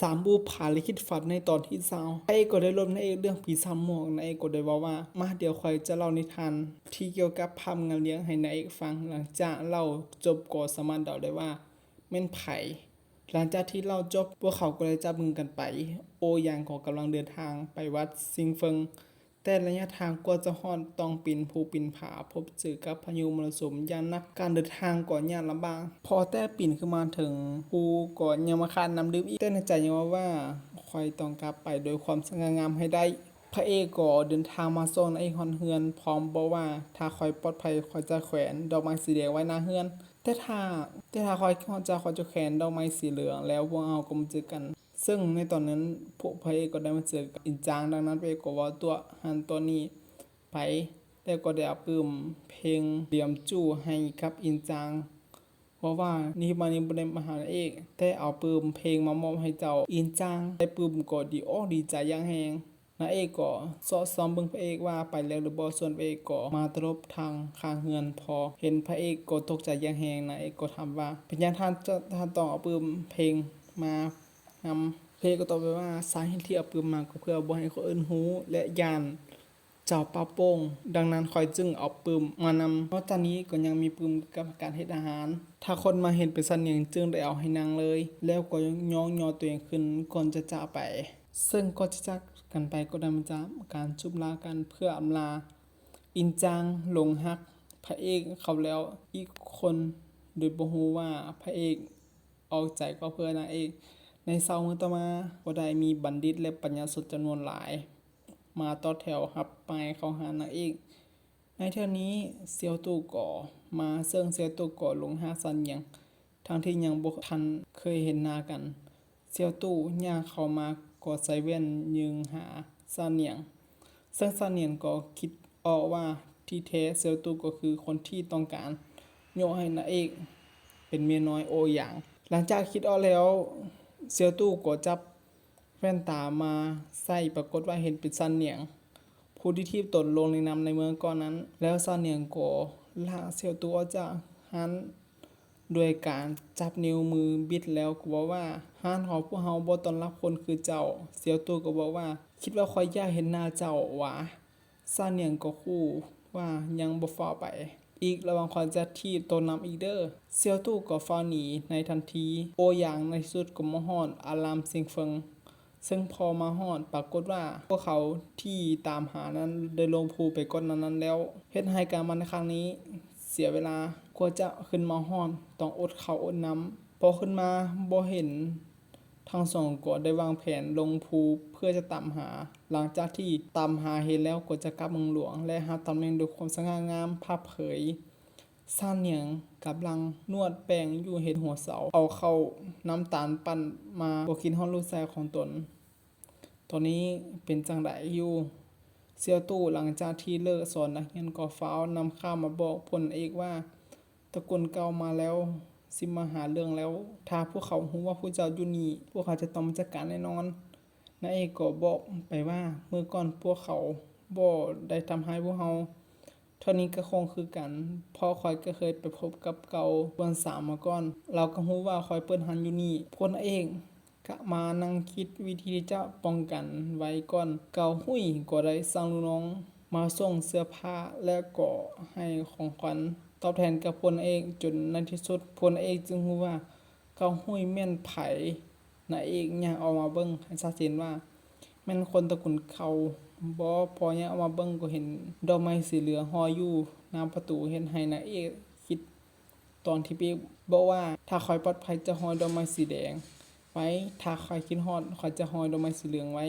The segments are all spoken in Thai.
สามบูผาลิขิตฝันในตอนที่สาวไอ้ก็ได้ลบในเอกเรื่องผีสามหมวกในเอกก็ได้ว่าว่า มาเดี๋ยวคอยจะเล่านิทานที่เกี่ยวกับพามงานเลี้ยงให้นายเอกฟังหลังจากเล่าจบก็สมารเดาได้ว่าเม่นไผ่หลังจากที่เล่าจบพวกเขาก็เลยจับมือกันไป โอหยางก็กำลังเดินทางไปวัดซิงเฟิง แต่ระยะทางกว่าจะฮอดต้องปีนภูปีนผาพบเจอกับพายุมรสุมยางหนักการเดินทางก่อนยากลำบากพอแต่ปีนขึ้นมาถึงภูก่อนยังมาคาดน้ำดื่มอีกแต่ในใจยังว่าว่าคอยต้องกลับไปโดยความสง่างามให้ได้พระเอกก็เดินทางมาส่งไอ้ฮอนเฮือน พร้อมบอกว่าถ้าคอยปลอดภัยคอยจะแขวนดอกไม้สีแดงไว้หน้าเฮือน แต่ถ้าแต่ถ้าคอยคอยจะคอยจะแขวนดอกไม้สีเหลืองแล้วพวกเราก็มเจอกัน ซึ่งในตอนนั้นพวกพระเอกก็ได้มาเจอกับอินจางดังนั้นพระเอกก็ว่าตัวหันตัวนี้ไปแล้วก็ได้เอาปืมเพลงเดียมจู้ให้กับอินจางเพราะว่านี่มานี่บ่ได้มาหาเอกแต่เอาปืมเพลงมามอบให้เจ้าอินจางได้ปืมก็ดีอ้อดีใจอย่างแฮงนางเอกก็สอดซ้อมเบิ่งพระเอกว่าไปแล้วหรือบ่ส่วนพระเอกก็มาตลบทางข้างเฮือนพอ เห็นพระเอกก็ตกใจอย่างแฮงนางเอกก็ถามว่าเป็นหยังท่านจะท่านต้องเอาปืมเพลงมาำเพก็ตอบไปว่าสาเหตุที่เอาปืมมาก็เพื่อบ่ให้คนอื่นรู้และยานเจ้าป้าโป้งดังนั้นคอยจึงเอาปืมมานำนอกจากนี้ก็ยังมีปืมกับการเฮ็ดอาหาร ถ้าคนมาเห็นเป็นสันเนียงจึงได้เอาให้นางเลย แล้วก็ย่องยอตัวเองขึ้นก่อนจะจากไป ซึ่งก็จะจากกันไปก็ด้มาจากการจุบลากันเพื่ออำลา อินจางหลงฮักพระเอกเขาแล้วอีกคนโดยบ่ฮู้ว่าพระเอกออกใจก็เพื่อนางเอก ในเช้ามื้อต่อมาก็ได้มีบัณฑิตและปัญญาสุดจำนวนหลาย มาต่อแถวรับไปเข้าหานางเอกในเท่านี้เซียวตู่ก่อมาเซิงเซียวตู่ก่อลงหาซันยังทั้งที่ยังบ่ทันเคยเห็นหน้ากัน เซียวตู่ย่างเข้ามากอดใส่แว่นยืงหาซานเนียง ซึ่งซานเนียงก็คิดออกว่าที่แท้เซียวตู่ก็คือคนที่ต้องการโยให้นางเอก เป็นเมียน้อยโอหยาง หลังจากคิดออกแล้ว เซียวตู่ก็จับแว่นตามาใส่ปรากฏว่าเห็นเป็นซันเหนียง ผู้ที่ทีบตนลงในน้ำในเมืองก่อนนั้น แล้วซาเนียงก็ลากเซียวตัวออกจากฮันด้วยการจับนิ้วมือบิดแล้วก็บอกว่าฮันของพวกเฮาบ่ต้อนรับคนคือเจ้าเซียวตัวก็บอกว่า คิดว่าคอยยากเห็นหน้าเจ้าหวะซาเนียงก็คู่ว่ายังบ่ฟ้าไป อีกระวังคอยจะทีบตัวนำอีกเด้อเซียวตู้ก็ฟ้าวหนีในทันที โอหยางในสุดก็มาฮอดอารามซิงเฟิง ซึ่งพอมาฮอดปรากฏว่า พวกเขาที่ตามหานั้นได้ลงภูไปก้นนั้นนั้นแล้วเฮ็ดให้การมันในครั้งนี้ เสียเวลากว่าจะขึ้นมาฮอดต้องอดเขาอดน้ำพอขึ้นมาบ่เห็น ทั้งสองก็ได้วางแผนลงภูเพื่อจะตามหา หลังจากที่ตามหาเห็นแล้วก็จะกลับเมืองหลวง และหาตำแหน่งด้วยความสง่างามภาพเผยซ่านเหนียงกับลังนวดแป้งอยู่เห็นหัวเสา เอาเข้าน้ำตาลปั่นมาบกินฮอดลูกชายของตน ตอนนี้เป็นจังไดอยู่เสียวตู้หลังจากที่เลิกสอนนักเรียนก็ฟ้าวนำข่าวมาบอกพลเอกว่าตะกูลเก่ามาแล้ว สิมาหาเรื่องแล้ว ถ้าพวกเขารู้ว่าผู้เจ้าอยู่นี่พวกเขาจะต้องมาจัดการแน่นอนนายเอกก็บอกไปว่าเมื่อก่อนพวกเขาบ่ได้ทำให้พวกเฮาเท่านี้ก็คงคือกันพราะคอยก็เคยไปพบกับเก่าเปิ้นสามมาก่อน เราก็รู้ว่าคอยเปิ้นหันอยู่นี่พลเองก็มานั่งคิดวิธีที่จะป้องกันไว้ก่อน เก่าหุ้ยก็ได้สั่งลูกน้อง มาส่งเสื้อผ้าและก็ให้ของขวัญ ตอบแทนกับพลเอกจนในที่สุดพลเอกจึงรู้ว่าเก่าหุ้ยแม่นไผนายเอกย่างออกมาเบิ่งให้ชัดเจนว่า แม่นคนตะกูลเขาบ่พอยังเอามาเบิ่งก็เห็นดอกไม้สีเหลืองห้อยอยู่หน้าประตูเห็นให้นายเอกคิดตอนที่พี่บอกว่าถ้าคอยปลอดภัยจะห้อยดอกไม้สีแดง ไว้ถ้าคอยคิดฮอดคอยจะห้อยดอกไม้สีเหลืองไว้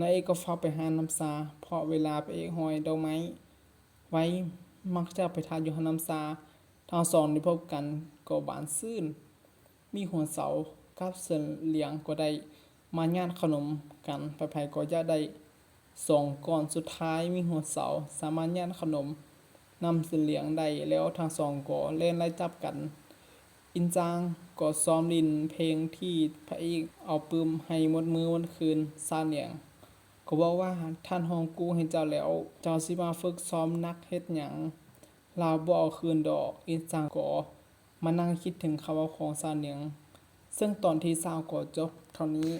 นายเอกก็ฟ้าไปหาน้ำซาเพราะเวลาไปเอกห้อยดอกไม้ไว้ มักจะไปทานอยู่หาน้ำซาทั้งสองได้พบกันก็บานซื่น มีหัวเสากับเสินเหลียงก็ได้มาญาติขนมกันไปไผก็จะได้สองก่อนสุดท้ายมีหัวเสาสามารถญาติขนมนำเสินเหลียงได้แล้วทั้งสองก็เล่นไล่จับกัน อินจางก็ซ้อมลินเพลงที่พระเอกเอาปืมให้หมดมือวันคืนซาเหลียง ก็บอกว่าท่านฮองกูเห็นเจ้าแล้ว เจ้าสิมาฝึกซ้อมนักเฮ็ดหยังลาวบ่เอาคืนดอกอินจางกอมานั่งคิดถึงคำว่าของซาเหลียง ซึ่งตอนที่ซาวกอจบเท่านี้